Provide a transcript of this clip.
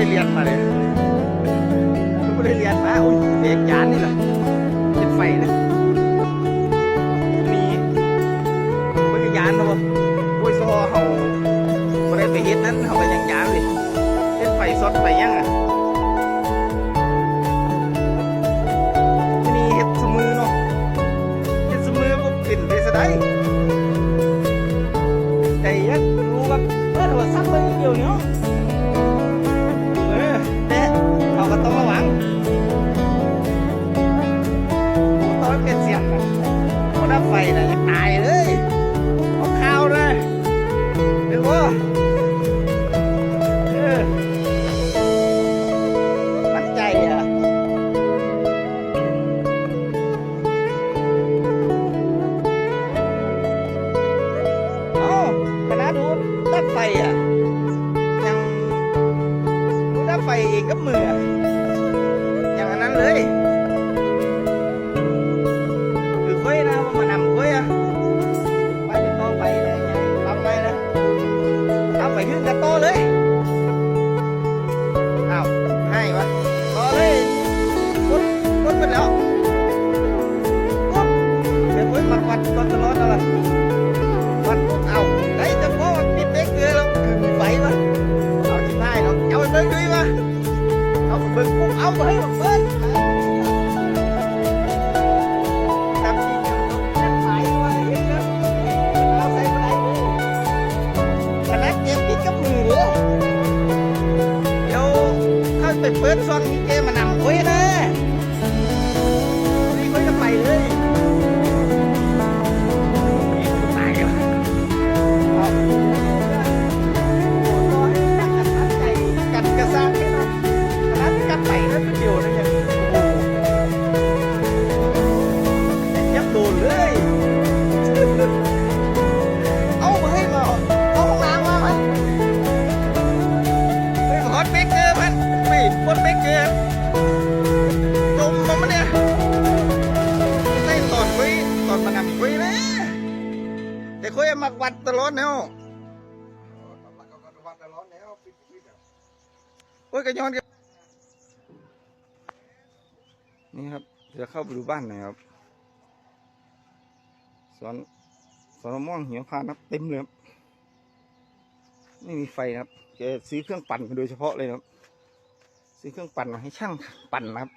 ได้เรียนมาเลยไม่ได้เรียนมาอ้ยเด็กยานนี่แหละเติดไฟนะมีบริยานนะบ่โอ้ยซอเขาไม่ได้ไปเห็ดนั้นเขาไปยังยานเลยเฮ็ดไฟสดไปยังอะนี่เห็ดสมือเนาะเห็ดสมือก็กินได้สได้ใจยัดรู้ว่าเออโทรศัพท์เลยเดียวเนาะ โอ้ดับไฟนะยังตายเลยเอาข้าวเลยเดี๋ยวว่ามันใจอะเอ้าคณะดูดับไฟอะยังดูดับไฟเองกับมือ เอาไปเบิ้งกูเอาไปให้มันเบิ้งจำจริงจังต้องแค่หมายด้วเอาใส่ไปไหนขนาดเจ็บปิดกับมือเดี๋ยวเข้าไปเปิดซองนี้เกมมานำ ไม่กดเกเกอร์จมมาเนี่ยไม่ได้ตอนคุยตอนมานำคุยนะแต่คุยมักวัดตลอดเนาะโอ้ยกระย้อนกันนี่ครับเดี๋ยวเข้าไปดูบ้านหน่อยครับสวนสวนมะม่วงหิมพานครับเต็มเลยครับไม่มีไฟครับแกซื้อเครื่องปั่นมาโดยเฉพาะเลยครับ ซื้อเครื่องปั่นมาให้ช่างปั่นนะครับ